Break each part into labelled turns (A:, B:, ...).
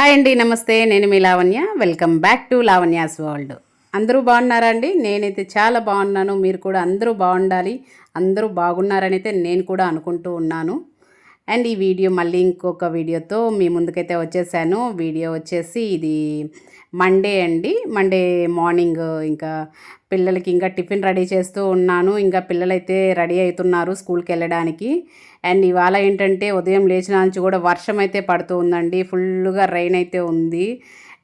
A: Hi అండి నమస్తే. నేను మీ Lavanya. Welcome back to Lavanya's world. అందరూ బాగున్నారా అండి? నేనైతే చాలా బాగున్నాను. మీరు కూడా అందరూ బాగుండాలి. అందరూ బాగున్నారని అయితే నేను కూడా అనుకుంటూ ఉన్నాను. అండ్ ఈ వీడియో మళ్ళీ ఇంకొక వీడియోతో మీ ముందుకైతే వచ్చేసాను. వీడియో వచ్చేసి ఇది మండే అండి. మండే మార్నింగ్ ఇంకా పిల్లలకి ఇంకా టిఫిన్ రెడీ చేస్తూ ఉన్నాను. ఇంకా పిల్లలైతే రెడీ అవుతున్నారు స్కూల్కి వెళ్ళడానికి. అండ్ ఇవాళ ఏంటంటే ఉదయం లేచిన నుంచి కూడా వర్షం అయితే పడుతూ ఉందండి. ఫుల్గా రైన్ అయితే ఉంది.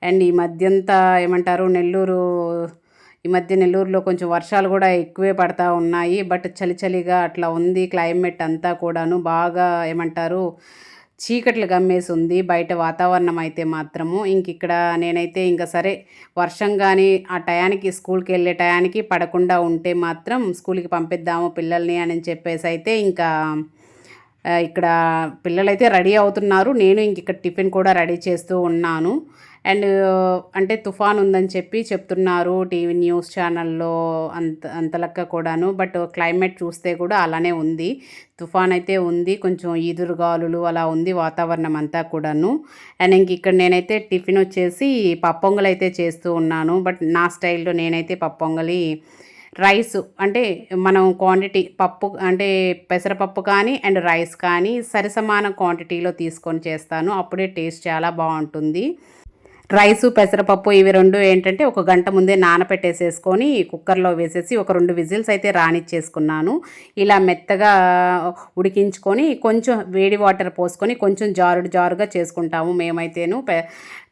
A: అండ్ ఈ మధ్యంతా ఏమంటారు నెల్లూరు ఈ మధ్య నెల్లూరులో కొంచెం వర్షాలు కూడా ఎక్కువే పడతా ఉన్నాయి. బట్ చలి చలిగా అట్లా ఉంది. క్లైమేట్ అంతా కూడాను బాగా ఏమంటారు చీకట్లు గమ్మేసి ఉంది బయట వాతావరణం అయితే మాత్రము. ఇంక ఇక్కడ నేనైతే ఇంకా సరే వర్షం కానీ ఆ టయానికి స్కూల్కి వెళ్ళే టయానికి పడకుండా ఉంటే మాత్రం స్కూల్కి పంపిద్దాము పిల్లల్ని అని చెప్పేసి అయితే ఇంకా ఇక్కడ పిల్లలైతే రెడీ అవుతున్నారు. నేను ఇంక ఇక్కడ టిఫిన్ కూడా రెడీ చేస్తూ ఉన్నాను. అండ్ అంటే తుఫాన్ ఉందని చెప్పి చెప్తున్నారు టీవీ న్యూస్ ఛానల్లో అంత అంతలక్క కూడాను. బట్ క్లైమేట్ చూస్తే కూడా అలానే ఉంది. తుఫాన్ అయితే ఉంది. కొంచెం ఈదురుగాలులు అలా ఉంది వాతావరణం అంతా కూడాను. అండ్ ఇంక ఇక్కడ నేనైతే టిఫిన్ వచ్చేసి పప్పొంగలు అయితే చేస్తూ ఉన్నాను. బట్ నా స్టైల్లో నేనైతే పప్పొంగలి రైస్ అంటే మనం క్వాంటిటీ పప్పు అంటే పెసరపప్పు కానీ అండ్ రైస్ కానీ సరిసమాన క్వాంటిటీలో తీసుకొని చేస్తాను. అప్పుడే టేస్ట్ చాలా బాగుంటుంది. రైసు పెసరపప్పు ఇవి రెండు ఏంటంటే ఒక గంట ముందే నానపెట్టేసేసుకొని కుక్కర్లో వేసేసి ఒక రెండు విజిల్స్ అయితే రానిచ్చేసుకున్నాను. ఇలా మెత్తగా ఉడికించుకొని కొంచెం వేడి వాటర్ పోసుకొని కొంచెం జారుడు జారుగా చేసుకుంటాము మేమైతేను పె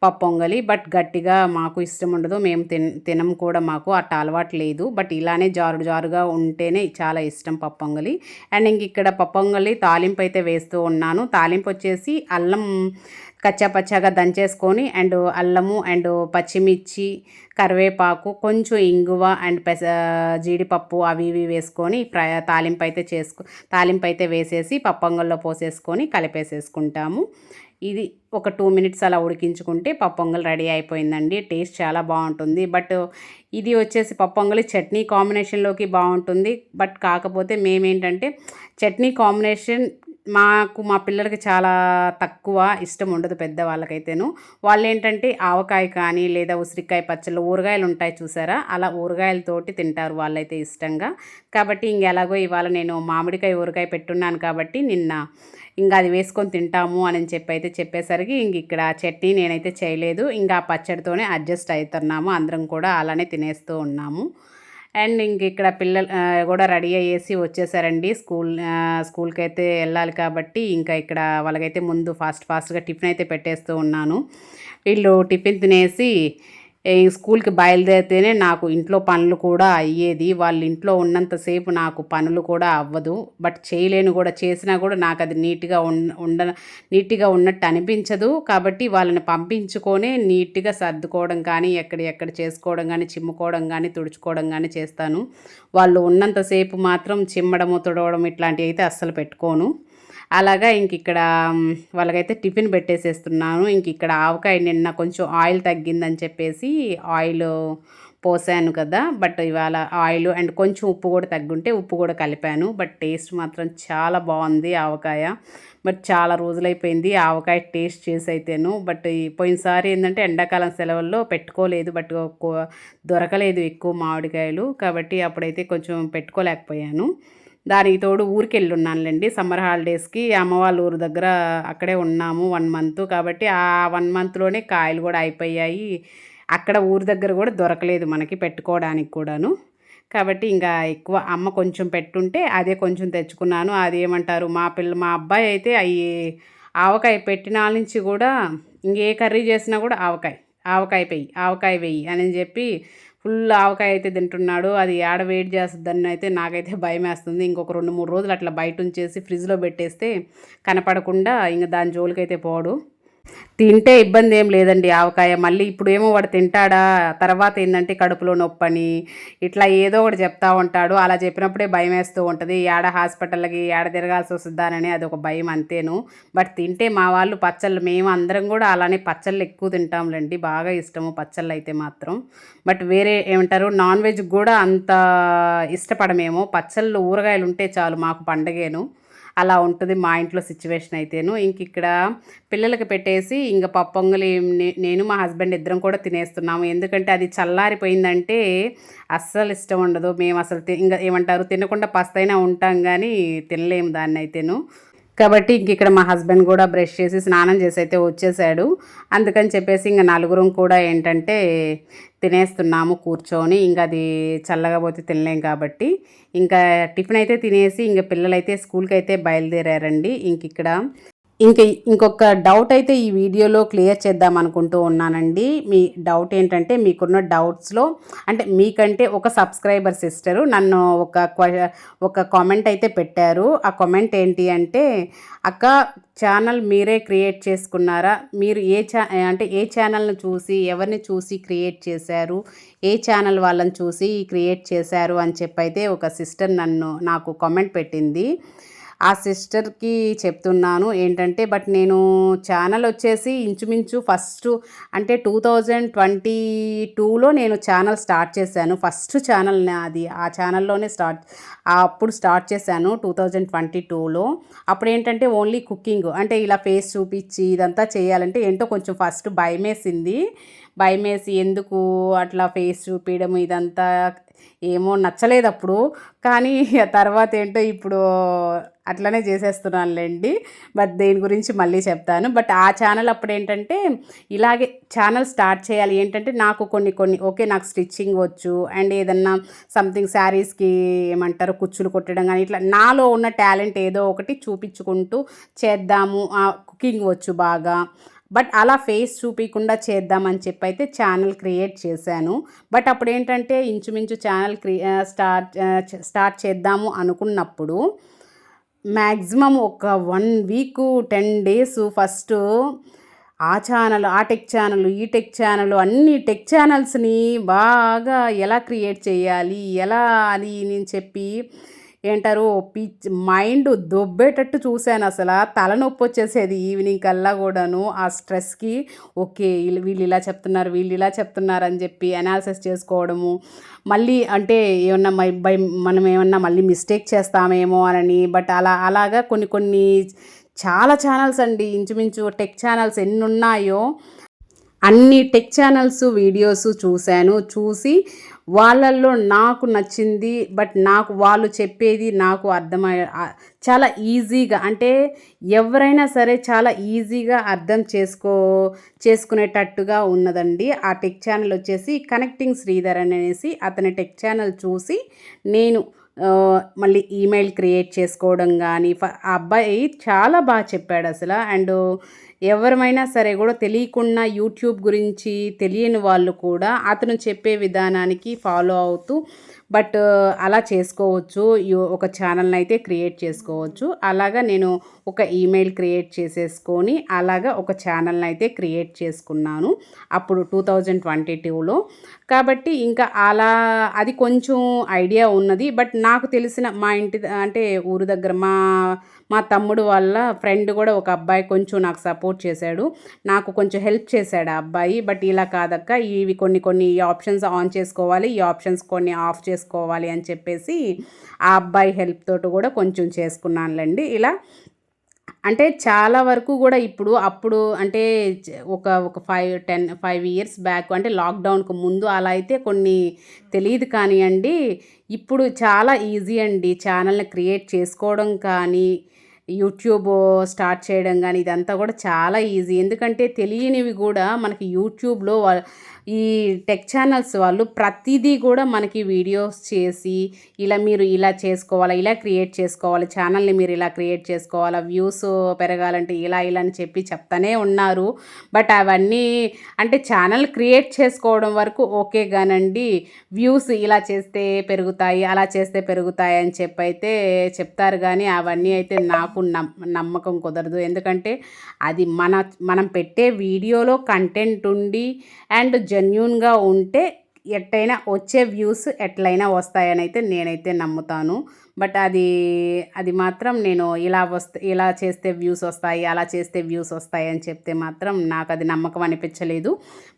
A: పప్పొంగలి బట్ గట్టిగా మాకు ఇష్టం ఉండదు. మేము తిన తినం కూడా మాకు అట్ట అలవాటు లేదు. బట్ ఇలానే జారుడు జారుగా ఉంటేనే చాలా ఇష్టం పప్పొంగలి అండ్ ఇంక ఇక్కడ పప్పొంగలి తాలింపు అయితే వేస్తూ ఉన్నాను. తాలింపు వచ్చేసి అల్లం కచ్చాపచ్చాగా దంచేసుకొని అండ్ అల్లము అండ్ పచ్చిమిర్చి కరివేపాకు కొంచెం ఇంగువ అండ్ పెస జీడిపప్పు అవి ఇవి వేసుకొని ఫ్రై తాలింపు అయితే చేసుకో తాలింపు అయితే వేసేసి పప్పొంగల్లో పోసేసుకొని కలిపేసేసుకుంటాము. ఇది ఒక టూ మినిట్స్ అలా ఉడికించుకుంటే పప్పొంగల్ రెడీ అయిపోయిందండి. టేస్ట్ చాలా బాగుంటుంది. బట్ ఇది వచ్చేసి పప్పొంగలి చట్నీ కాంబినేషన్లోకి బాగుంటుంది. బట్ కాకపోతే మేమేంటంటే చట్నీ కాంబినేషన్ మాకు మా పిల్లలకి చాలా తక్కువ ఇష్టం ఉండదు పెద్ద వాళ్ళకైతేను వాళ్ళు ఏంటంటే ఆవకాయ కానీ లేదా ఉసిరికాయ పచ్చళ్ళు ఊరగాయలు ఉంటాయి చూసారా? అలా ఊరగాయలతోటి తింటారు వాళ్ళైతే ఇష్టంగా. కాబట్టి ఇంక ఎలాగో ఇవాళ నేను మామిడికాయ ఊరగాయ పెట్టున్నాను కాబట్టి నిన్న ఇంకా అది వేసుకొని తింటాము అని చెప్పి అయితే చెప్పేసరికి ఇంక ఇక్కడ చట్నీ నేనైతే చేయలేదు. ఇంకా ఆ పచ్చడితోనే అడ్జస్ట్ అవుతున్నాము అందరం కూడా అలానే తినేస్తూ ఉన్నాము. అండ్ ఇంక ఇక్కడ పిల్లలు కూడా రెడీ అయ్యేసి వచ్చేసారండి. స్కూల్ స్కూల్కి అయితే వెళ్ళాలి కాబట్టి ఇంకా ఇక్కడ వాళ్ళకైతే ముందు ఫాస్ట్ ఫాస్ట్గా టిఫిన్ అయితే పెట్టేస్తూ ఉన్నాను. వీళ్ళు టిఫిన్ తినేసి ఈ స్కూల్కి బయలుదేరితేనే నాకు ఇంట్లో పనులు కూడా అయ్యేది. వాళ్ళ ఇంట్లో ఉన్నంతసేపు నాకు పనులు కూడా అవ్వదు. బట్ చేయలేను కూడా చేసినా కూడా నాకు అది నీట్గా ఉండ ఉండ నీట్గా ఉన్నట్టు అనిపించదు. కాబట్టి వాళ్ళని పంపించుకొనే నీట్గా సర్దుకోవడం కానీ ఎక్కడ ఎక్కడ చేసుకోవడం కానీ చిమ్ముకోవడం కానీ తుడుచుకోవడం కానీ చేస్తాను. వాళ్ళు ఉన్నంతసేపు మాత్రం చిమ్మడము తుడవడం ఇట్లాంటివి అయితే అస్సలు పెట్టుకోను. అలాగా ఇంక ఇక్కడ వాళ్ళకైతే టిఫిన్ పెట్టేసేస్తున్నాను. ఇంక ఇక్కడ ఆవకాయ నిన్న కొంచెం ఆయిల్ తగ్గిందని చెప్పేసి ఆయిల్ పోసాను కదా. బట్ ఇవాళ ఆయిల్ అండ్ కొంచెం ఉప్పు కూడా తగ్గుంటే ఉప్పు కూడా కలిపాను. బట్ టేస్ట్ మాత్రం చాలా బాగుంది ఆవకాయ. బట్ చాలా రోజులైపోయింది ఆవకాయ టేస్ట్ చేసి అయితేను బట్ పోయినసారి ఏంటంటే ఎండాకాలం సెలవుల్లో పెట్టుకోలేదు. బట్ దొరకలేదు ఎక్కువ మామిడికాయలు. కాబట్టి అప్పుడైతే కొంచెం పెట్టుకోలేకపోయాను. దానికి తోడు ఊరికి వెళ్ళున్నానులేండి సమ్మర్ హాలిడేస్కి అమ్మ వాళ్ళ ఊరు దగ్గర అక్కడే ఉన్నాము వన్ మంత్. కాబట్టి ఆ వన్ మంత్లోనే కాయలు కూడా అయిపోయాయి. అక్కడ ఊరి దగ్గర కూడా దొరకలేదు మనకి పెట్టుకోవడానికి కూడాను. కాబట్టి ఇంకా ఎక్కువ అమ్మ కొంచెం పెట్టుంటే అదే కొంచెం తెచ్చుకున్నాను. అది ఏమంటారు? మా పిల్ల మా అబ్బాయి అయితే అవి ఆవకాయ పెట్టిన నుంచి కూడా ఇంకే కర్రీ చేసినా కూడా ఆవకాయ ఆవకాయ పెయ్యి ఆవకాయ వెయ్యి అని చెప్పి ఫుల్ ఆవకాయ అయితే తింటున్నాడు. అది ఆడ వెయిట్ చేస్తుందని అయితే నాకైతే భయం వేస్తుంది ఇంకొక రెండు మూడు రోజులు అట్లా బయట ఉంచేసి ఫ్రిడ్జ్లో పెట్టేస్తే కనపడకుండా ఇంక దాని జోలికైతే పోడు. తింటే ఇబ్బంది ఏం లేదండి ఆవకాయ. మళ్ళీ ఇప్పుడు ఏమో వాడు తింటాడా? తర్వాత ఏంటంటే కడుపులో నొప్పని ఇట్లా ఏదో ఒకటి చెప్తా ఉంటాడు. అలా చెప్పినప్పుడే భయం వేస్తూ ఉంటుంది. ఏడ హాస్పిటల్కి ఏడ తిరగాల్సి వస్తుందానని అది ఒక భయం అంతేను. బట్ తింటే మా వాళ్ళు పచ్చళ్ళు మేము అందరం కూడా అలానే పచ్చళ్ళు ఎక్కువ తింటాంలేండి. బాగా ఇష్టము పచ్చళ్ళు అయితే మాత్రం. బట్ వేరే ఏమంటారు నాన్ వెజ్ కూడా అంత ఇష్టపడమేమో. పచ్చళ్ళు ఊరగాయలు ఉంటే చాలు మాకు పండగేను. అలా ఉంటుంది మా ఇంట్లో సిచ్యువేషన్ అయితేను. ఇంక ఇక్కడ పిల్లలకి పెట్టేసి ఇంక పప్పొంగలి నేను మా హస్బెండ్ ఇద్దరం కూడా తినేస్తున్నాము. ఎందుకంటే అది చల్లారిపోయిందంటే అస్సలు ఇష్టం ఉండదు. మేము అసలు ఇంకా ఏమంటారు? తినకుండా పస్తైనా ఉంటాం కానీ తినలేము దాన్ని అయితేను కాబట్టి ఇంక ఇక్కడ మా హస్బెండ్ కూడా బ్రష్ చేసి స్నానం చేసి అయితే వచ్చేసాడు. అందుకని చెప్పేసి ఇంకా నలుగురం కూడా ఏంటంటే తినేస్తున్నాము కూర్చొని. ఇంకా అది చల్లగా పోతే తినలేం కాబట్టి ఇంకా టిఫిన్ అయితే తినేసి ఇంకా పిల్లలైతే స్కూల్కి అయితే బయలుదేరారండి. ఇంక ఇక్కడ ఇంక ఇంకొక డౌట్ అయితే ఈ వీడియోలో క్లియర్ చేద్దాం అనుకుంటూ ఉన్నానండి. మీ డౌట్ ఏంటంటే మీకున్న డౌట్స్లో అంటే మీకంటే ఒక సబ్స్క్రైబర్ సిస్టరు నన్ను ఒక క్వ- ఒక కామెంట్ అయితే పెట్టారు. ఆ కామెంట్ ఏంటి అంటే అక్క ఛానల్ మీరే క్రియేట్ చేసుకున్నారా? మీరు ఏ ఛా అంటే ఏ ఛానల్ని చూసి ఎవరిని చూసి క్రియేట్ చేశారు? ఏ ఛానల్ వాళ్ళని చూసి క్రియేట్ చేశారు? అని చెప్పైతే ఒక సిస్టర్ నన్ను నాకు కామెంట్ పెట్టింది. ఆ సిస్టర్కి చెప్తున్నాను ఏంటంటే బట్ నేను ఛానల్ వచ్చేసి ఇంచుమించు ఫస్ట్ అంటే టూ థౌజండ్ ట్వంటీ టూలో నేను ఛానల్ స్టార్ట్ చేశాను. ఫస్ట్ ఛానల్ అది. ఆ ఛానల్లోనే స్టార్ట్ అప్పుడు స్టార్ట్ చేశాను టూ థౌజండ్ ట్వంటీ టూలో. అప్పుడు ఏంటంటే ఓన్లీ కుకింగ్ అంటే ఇలా ఫేస్ చూపించి ఇదంతా చేయాలంటే ఏంటో కొంచెం ఫస్ట్ భయమేసింది. భయమేసి ఎందుకు అట్లా ఫేస్ చూపించడం ఇదంతా ఏమో నచ్చలేదు అప్పుడు. కానీ ఆ తర్వాత ఏంటో ఇప్పుడు అట్లనే చేసేస్తున్నానులేండి. బట్ దేని గురించి మళ్ళీ చెప్తాను. బట్ ఆ ఛానల్ అప్పుడు ఏంటంటే ఇలాగే ఛానల్ స్టార్ట్ చేయాలి. ఏంటంటే నాకు కొన్ని కొన్ని ఓకే నాకు స్టిచ్చింగ్ వచ్చు. అండ్ ఏదన్నా సంథింగ్ శారీస్కి ఏమంటారు కుచ్చులు కొట్టడం కానీ ఇట్లా నాలో ఉన్న టాలెంట్ ఏదో ఒకటి చూపించుకుంటూ చేద్దాము. కుకింగ్ వచ్చు బాగా. బట్ అలా ఫేస్ చూపించకుండా చేద్దామని చెప్పి అయితే ఛానల్ క్రియేట్ చేశాను. బట్ అప్పుడు ఏంటంటే ఇంచుమించు ఛానల్ క్రి స్టార్ట్ స్టార్ట్ చేద్దాము అనుకున్నప్పుడు మ్యాక్సిమం ఒక one week ten days first ఆ ఛానల్ ఆ టెక్ ఛానల్ ఈ టెక్ ఛానల్ అన్ని టెక్ ఛానల్స్ని బాగా ఎలా క్రియేట్ చేయాలి ఎలా అని నేను చెప్పి ఏంటారు పిచ్ మైండ్ దొబ్బేటట్టు చూశాను అసలు. తలనొప్పి వచ్చేసేది ఈవినింగ్ కల్లా కూడాను. ఆ స్ట్రెస్కి ఓకే వీళ్ళు వీళ్ళు ఇలా చెప్తున్నారు వీళ్ళు ఇలా చెప్తున్నారు అని చెప్పి అనాలిసిస్ చేసుకోవడము. మళ్ళీ అంటే ఏమన్నా మై బై మనం ఏమన్నా మళ్ళీ మిస్టేక్ చేస్తామేమో అని. బట్ అలా అలాగా కొన్ని కొన్ని చాలా ఛానల్స్ అండి. ఇంచుమించు టెక్ ఛానల్స్ ఎన్ని ఉన్నాయో అన్ని టెక్ ఛానల్స్ వీడియోస్ చూశాను. చూసి వాళ్ళల్లో నాకు నచ్చింది బట్ నాకు వాళ్ళు చెప్పేది నాకు అర్థమై చాలా ఈజీగా అంటే ఎవరైనా సరే చాలా ఈజీగా అర్థం చేసుకో చేసుకునేటట్టుగా ఉన్నదండి. ఆ టెక్ ఛానల్ వచ్చేసి కనెక్టింగ్ శ్రీధర్ అనేసి అతని టెక్ ఛానల్ చూసి నేను మళ్ళీ ఈమెయిల్ క్రియేట్ చేసుకోవడం కానీ ఫ- ఆ అబ్బాయి చాలా బాగా చెప్పాడు అసలు. అండ్ ఎవరమైనా సరే కూడా తెలియకుండా యూట్యూబ్ గురించి తెలియని వాళ్ళు కూడా అతను చెప్పే విధానానికి ఫాలో అవుతూ బట్ అలా చేసుకోవచ్చు. ఒక ఛానల్ని అయితే క్రియేట్ చేసుకోవచ్చు. అలాగా నేను ఒక ఈమెయిల్ క్రియేట్ చేసేసుకొని అలాగా ఒక ఛానల్ని అయితే క్రియేట్ చేసుకున్నాను అప్పుడు టూ థౌజండ్ ట్వంటీ టూలో. కాబట్టి ఇంకా అలా అది కొంచెం ఐడియా ఉన్నది. బట్ నాకు తెలిసిన మా ఇంటి అంటే ఊరు దగ్గర మా మా తమ్ముడు వాళ్ళ ఫ్రెండ్ కూడా ఒక అబ్బాయి కొంచెం నాకు సపోర్ట్ చేశాడు. నాకు కొంచెం హెల్ప్ చేశాడు ఆ అబ్బాయి. బట్ ఇలా కాదక్క ఇవి కొన్ని కొన్ని ఆప్షన్స్ ఆన్ చేసుకోవాలి ఈ ఆప్షన్స్ కొన్ని ఆఫ్ చేసుకోవాలి అని చెప్పేసి ఆ అబ్బాయి హెల్ప్ తోటి కూడా కొంచెం చేసుకున్నానులేండి. ఇలా అంటే చాలా వరకు కూడా ఇప్పుడు అప్పుడు అంటే ఒక ఒక five ten five years back అంటే లాక్డౌన్కు ముందు అలా అయితే కొన్ని తెలియదు కానివ్వండి ఇప్పుడు చాలా ఈజీ అండి ఛానల్ని క్రియేట్ చేసుకోవడం కానీ యూట్యూబ్ స్టార్ట్ చేయడం కానీ ఇదంతా కూడా చాలా ఈజీ. ఎందుకంటే తెలియనివి కూడా మనకి యూట్యూబ్లో ఈ టెక్ ఛానల్స్ వాళ్ళు ప్రతిదీ కూడా మనకి వీడియోస్ చేసి ఇలా మీరు ఇలా చేసుకోవాలా ఇలా క్రియేట్ చేసుకోవాలి ఛానల్ని మీరు ఇలా క్రియేట్ చేసుకోవాలా వ్యూస్ పెరగాలంటే ఇలా ఇలా అని చెప్పి చెప్తానే ఉన్నారు. బట్ అవన్నీ అంటే ఛానల్ క్రియేట్ చేసుకోవడం వరకు ఓకే కానండి వ్యూస్ ఇలా చేస్తే పెరుగుతాయి అలా చేస్తే పెరుగుతాయి అని చెప్పి అయితే చెప్తారు కానీ అవన్నీ అయితే నాకు నమ్మకం కుదరదు. ఎందుకంటే అది మన మనం పెట్టే వీడియోలో కంటెంట్ ఉండి అండ్ జెన్యున్గా ఉంటే ఎట్టయినా వచ్చే వ్యూస్ ఎట్లయినా వస్తాయని అయితే నేనైతే నమ్ముతాను. బట్ అది అది మాత్రం నేను ఇలా వస్తే ఇలా చేస్తే వ్యూస్ వస్తాయి అలా చేస్తే వ్యూస్ వస్తాయి అని చెప్తే మాత్రం నాకు అది నమ్మకం అనిపించలేదు.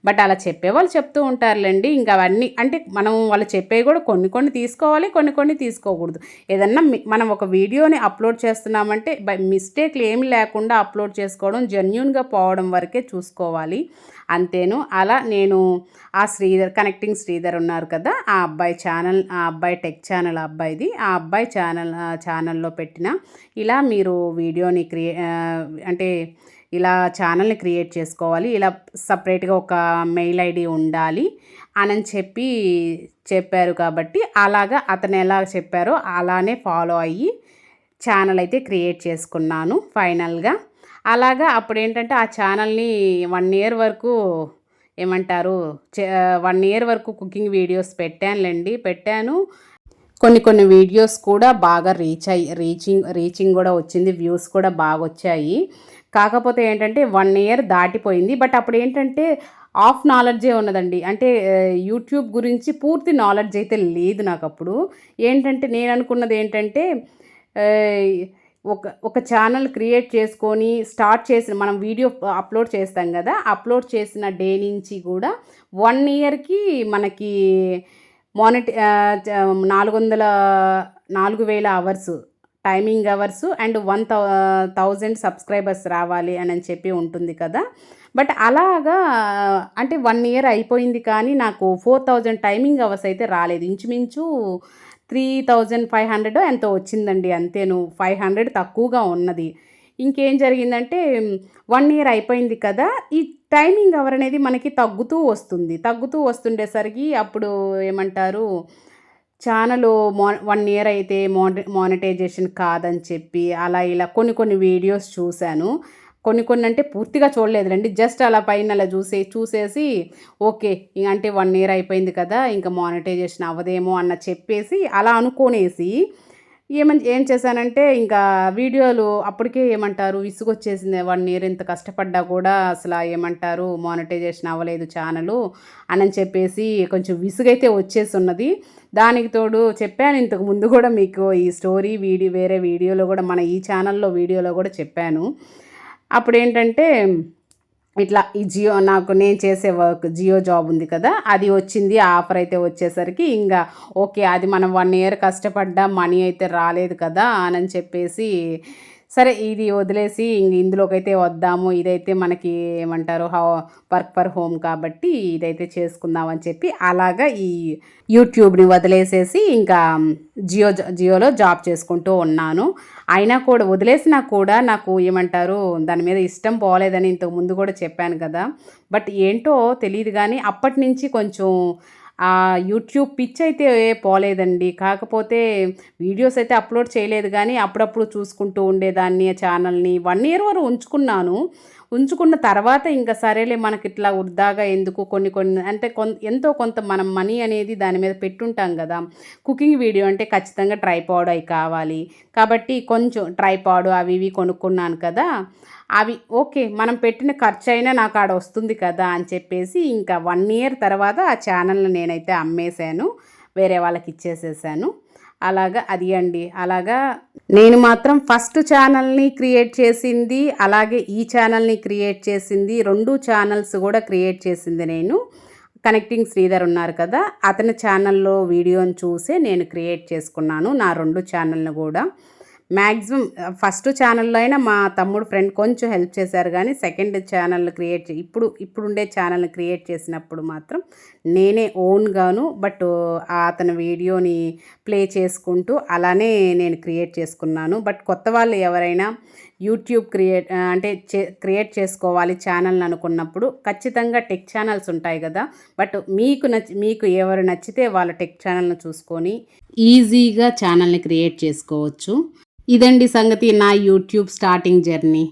A: బట్ అలా చెప్పేవాళ్ళు చెప్తూ ఉంటారులేండి. ఇంకా అవన్నీ అంటే మనం వాళ్ళు చెప్పేవి కూడా కొన్ని కొన్ని తీసుకోవాలి కొన్ని కొన్ని తీసుకోకూడదు. ఏదన్నా మనం ఒక వీడియోని అప్లోడ్ చేస్తున్నామంటే బై మిస్టేక్లు ఏమి లేకుండా అప్లోడ్ చేసుకోవడం జెన్యున్గా పోవడం వరకే చూసుకోవాలి. అంతేను. అలా నేను ఆ శ్రీధర్ కనెక్టింగ్ శ్రీధర్ ఉన్నారు కదా ఆ అబ్బాయి ఛానల్ ఆ అబ్బాయి టెక్ ఛానల్ అబ్బాయిది. ఆ అబ్బాయి ఛానల్ ఆ ఛానల్లో పెట్టిన ఇలా మీరు వీడియోని క్రియే అంటే ఇలా ఛానల్ని క్రియేట్ చేసుకోవాలి. ఇలా సపరేట్గా ఒక మెయిల్ ఐడి ఉండాలి అని చెప్పి చెప్పారు కాబట్టి అలాగా అతను ఎలా చెప్పారో అలానే ఫాలో అయ్యి ఛానల్ అయితే క్రియేట్ చేసుకున్నాను. ఫైనల్గా అలాగా అప్పుడు ఏంటంటే ఆ ఛానల్ని వన్ ఇయర్ వరకు ఏమంటారు వన్ ఇయర్ వరకు కుకింగ్ వీడియోస్ పెట్టానులేండి. పెట్టాను. కొన్ని కొన్ని వీడియోస్ కూడా బాగా రీచ్ అయ్యి రీచింగ్ రీచింగ్ కూడా వచ్చింది. వ్యూస్ కూడా బాగా వచ్చాయి. కాకపోతే ఏంటంటే వన్ ఇయర్ దాటిపోయింది. బట్ అప్పుడు ఏంటంటే ఆఫ్ నాలెడ్జే ఉన్నదండి. అంటే యూట్యూబ్ గురించి పూర్తి నాలెడ్జ్ అయితే లేదు నాకు అప్పుడు ఏంటంటే నేను అనుకున్నది ఏంటంటే ఒక ఒక ఛానల్ క్రియేట్ చేసుకొని స్టార్ట్ చేసిన మనం వీడియో అప్లోడ్ చేస్తాం కదా అప్లోడ్ చేసిన డే నుంచి కూడా వన్ ఇయర్కి మనకి మానిట నాలుగు వందల నాలుగు వేల hours timing hours and one thou thousand subscribers రావాలి అని అని చెప్పి ఉంటుంది కదా. బట్ అలాగా అంటే వన్ ఇయర్ అయిపోయింది కానీ నాకు ఫోర్ థౌజండ్ టైమింగ్ అవర్స్ అయితే రాలేదు. ఇంచుమించు త్రీ థౌజండ్ ఫైవ్ హండ్రెడ్ ఎంతో వచ్చిందండి. అంతేను ఫైవ్ హండ్రెడ్ తక్కువగా ఉన్నది. ఇంకేం జరిగిందంటే వన్ ఇయర్ అయిపోయింది కదా ఈ టైమింగ్ అవర్ అనేది మనకి తగ్గుతూ వస్తుంది. తగ్గుతూ వస్తుండేసరికి అప్పుడు ఏమంటారు ఛానల్ మో వన్ ఇయర్ అయితే మోన మానిటైజేషన్ కాదని చెప్పి అలా ఇలా కొన్ని కొన్ని వీడియోస్ చూశాను. కొన్ని కొన్ని అంటే పూర్తిగా చూడలేదులేండి. జస్ట్ అలా పైన అలా చూసే చూసేసి ఓకే ఇంక అంటే వన్ ఇయర్ అయిపోయింది కదా ఇంకా మానిటైజేషన్ అవ్వదేమో అన్న చెప్పేసి అలా అనుకోనేసి ఏమని ఏం చేశానంటే ఇంకా వీడియోలు అప్పటికే ఏమంటారు విసుగొచ్చేసింది వన్ ఇయర్ ఇంత కష్టపడ్డా కూడా అసలు ఏమంటారు మానిటైజేషన్ అవ్వలేదు ఛానల్ అని చెప్పేసి కొంచెం విసుగైతే వచ్చేసి ఉన్నది దానికి తోడు చెప్పాను ఇంతకు ముందు కూడా మీకు ఈ స్టోరీ వీడియో వేరే వీడియోలో కూడా మన ఈ ఛానల్లో వీడియోలో కూడా చెప్పాను. అప్పుడు ఏంటంటే ఇట్లా ఈ జియో నాకు నేను చేసే వర్క్ జియో జాబ్ ఉంది కదా అది వచ్చింది ఆఫర్ అయితే వచ్చేసరికి ఇంకా ఓకే అది మనం వన్ ఇయర్ కష్టపడ్డా మనీ అయితే రాలేదు కదా అని చెప్పేసి సరే ఇది వదిలేసి ఇందులోకైతే వద్దాము ఇదైతే మనకి ఏమంటారు వర్క్ ఫర్ హోమ్ కాబట్టి ఇదైతే చేసుకుందాం అని చెప్పి అలాగా ఈ యూట్యూబ్ని వదిలేసేసి ఇంకా జియో జియోలో జాబ్ చేసుకుంటూ ఉన్నాను. అయినా కూడా వదిలేసినా కూడా నాకు ఏమంటారు దాని మీద ఇష్టం పోలేదని ఇంతకు ముందు కూడా చెప్పాను కదా. బట్ ఏంటో తెలియదు కానీ అప్పటి నుంచి కొంచెం ఆ యూట్యూబ్ పిచ్ అయితే పోలేదండి. కాకపోతే వీడియోస్ అయితే అప్లోడ్ చేయలేదు. కానీ అప్పుడప్పుడు చూసుకుంటూ ఉండేదాన్ని ఆ ఛానల్ని. వన్ ఇయర్ వరకు ఉంచుకున్నాను. ఉంచుకున్న తర్వాత ఇంకా సరేలే మనకి ఇట్లా వృధాగా ఎందుకు కొన్ని కొన్ని అంటే కొంత ఎంతో కొంత మనం మనీ అనేది దాని మీద పెట్టుంటాం కదా. కుకింగ్ వీడియో అంటే ఖచ్చితంగా ట్రైపాడ్ అవి కావాలి. కాబట్టి కొంచెం ట్రైపాడ్ అవి ఇవి కొనుక్కున్నాను కదా. అవి ఓకే మనం పెట్టిన ఖర్చు అయినా నాకు ఆడ వస్తుంది కదా అని చెప్పేసి ఇంకా వన్ ఇయర్ తర్వాత ఆ ఛానల్ని నేనైతే అమ్మేశాను. వేరే వాళ్ళకి ఇచ్చేసేసాను. అలాగా అది అండి. అలాగా నేను మాత్రం ఫస్ట్ ఛానల్ని క్రియేట్ చేసింది అలాగే ఈ ఛానల్ని క్రియేట్ చేసింది రెండు ఛానల్స్ కూడా క్రియేట్ చేసింది నేను. కనెక్టింగ్ శ్రీధర్ ఉన్నారు కదా అతని ఛానల్లో వీడియోని చూసే నేను క్రియేట్ చేసుకున్నాను నా రెండు ఛానల్ని కూడా. మ్యాక్సిమం ఫస్ట్ ఛానల్లో అయినా మా తమ్ముడు ఫ్రెండ్ కొంచెం హెల్ప్ చేశారు కానీ సెకండ్ ఛానల్ క్రియేట్ ఇప్పుడు ఇప్పుడుండే ఛానల్ని క్రియేట్ చేసినప్పుడు మాత్రం నేనే ఓన్గాను బట్ అతని వీడియోని ప్లే చేసుకుంటూ అలానే నేను క్రియేట్ చేసుకున్నాను. బట్ కొత్త వాళ్ళు ఎవరైనా యూట్యూబ్ క్రియేట్ అంటే చే క్రియేట్ చేసుకోవాలి ఛానల్ అనుకున్నప్పుడు ఖచ్చితంగా టెక్ ఛానల్స్ ఉంటాయి కదా. బట్ మీకు నచ్చి మీకు ఎవరు నచ్చితే వాళ్ళ టెక్ ఛానల్ని చూసుకొని ఈజీగా ఛానల్ని క్రియేట్ చేసుకోవచ్చు. ఇదండి సంగతి నా యూట్యూబ్ స్టార్టింగ్ జర్నీ.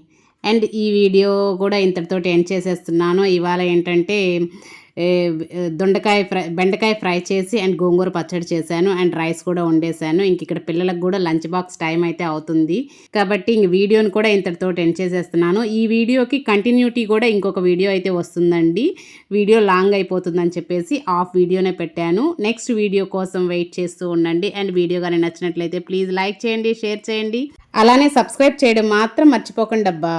A: అండ్ ఈ వీడియో కూడా ఇంతటితోటి ఎండ్ చేసేస్తున్నాను. ఇవాళ ఏంటంటే దొండకాయ ఫ్రై బెండకాయ ఫ్రై చేసి అండ్ గోంగూర పచ్చడి చేశాను అండ్ రైస్ కూడా వండేశాను. ఇంక ఇక్కడ పిల్లలకు కూడా లంచ్ బాక్స్ టైం అయితే అవుతుంది. కాబట్టి ఇంక వీడియోని కూడా ఇంతటితో ఎండ్ చేసేస్తున్నాను. ఈ వీడియోకి కంటిన్యూటీ కూడా ఇంకొక వీడియో అయితే వస్తుందండి. వీడియో లాంగ్ అయిపోతుందని చెప్పేసి ఆఫ్ వీడియోనే పెట్టాను. నెక్స్ట్ వీడియో కోసం వెయిట్ చేస్తూ ఉండండి. అండ్ వీడియో కానీ నచ్చినట్లయితే ప్లీజ్ లైక్ చేయండి షేర్ చేయండి. అలానే సబ్స్క్రైబ్ చేయడం మాత్రం మర్చిపోకండి అబ్బా